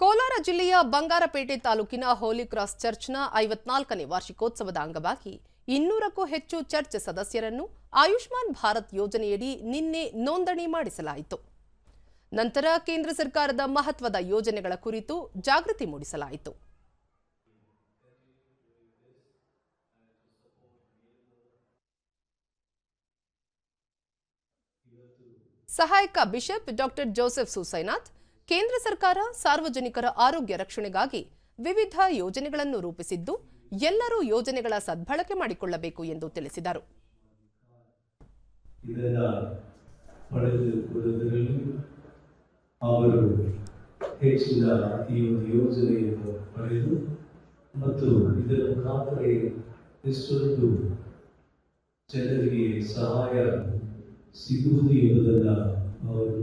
ಕೋಲಾರ ಜಿಲ್ಲೆಯ ಬಂಗಾರಪೇಟೆ ತಾಲೂಕಿನ ಹೋಲಿ ಕ್ರಾಸ್ ಚರ್ಚ್ನ ಐವತ್ನಾಲ್ಕನೇ ವಾರ್ಷಿಕೋತ್ಸವದ ಅಂಗವಾಗಿ ಇನ್ನೂರಕ್ಕೂ ಹೆಚ್ಚು ಚರ್ಚ್ ಸದಸ್ಯರನ್ನು ಆಯುಷ್ಮಾನ್ ಭಾರತ್ ಯೋಜನೆಯಡಿ ನಿನ್ನೆ ನೋಂದಣಿ ಮಾಡಿಸಲಾಯಿತು. ನಂತರ ಕೇಂದ್ರ ಸರ್ಕಾರದ ಮಹತ್ವದ ಯೋಜನೆಗಳ ಕುರಿತು ಜಾಗೃತಿ ಮೂಡಿಸಲಾಯಿತು. ಸಹಾಯಕ ಬಿಷಪ್ ಡಾಕ್ಟರ್ ಜೋಸೆಫ್ ಸುಸೈನಾಥ್ ಕೇಂದ್ರ ಸರ್ಕಾರ ಸಾರ್ವಜನಿಕರ ಆರೋಗ್ಯ ರಕ್ಷಣೆಗಾಗಿ ವಿವಿಧ ಯೋಜನೆಗಳನ್ನು ರೂಪಿಸಿದ್ದು, ಎಲ್ಲರೂ ಯೋಜನೆಗಳ ಸದ್ಬಳಕೆ ಮಾಡಿಕೊಳ್ಳಬೇಕು ಎಂದು ತಿಳಿಸಿದರು. ಅವರು ಹೆಚ್ಚಿನ ಈ ಒಂದು ಯೋಜನೆಯನ್ನು ಪಡೆದು ಮತ್ತು ಇದರ ಮುಖಾಂತರ ಎಷ್ಟೊಂದು ಜನರಿಗೆ ಸಹಾಯ ಸಿಗುವುದು ಎಂಬುದನ್ನು ಅವರು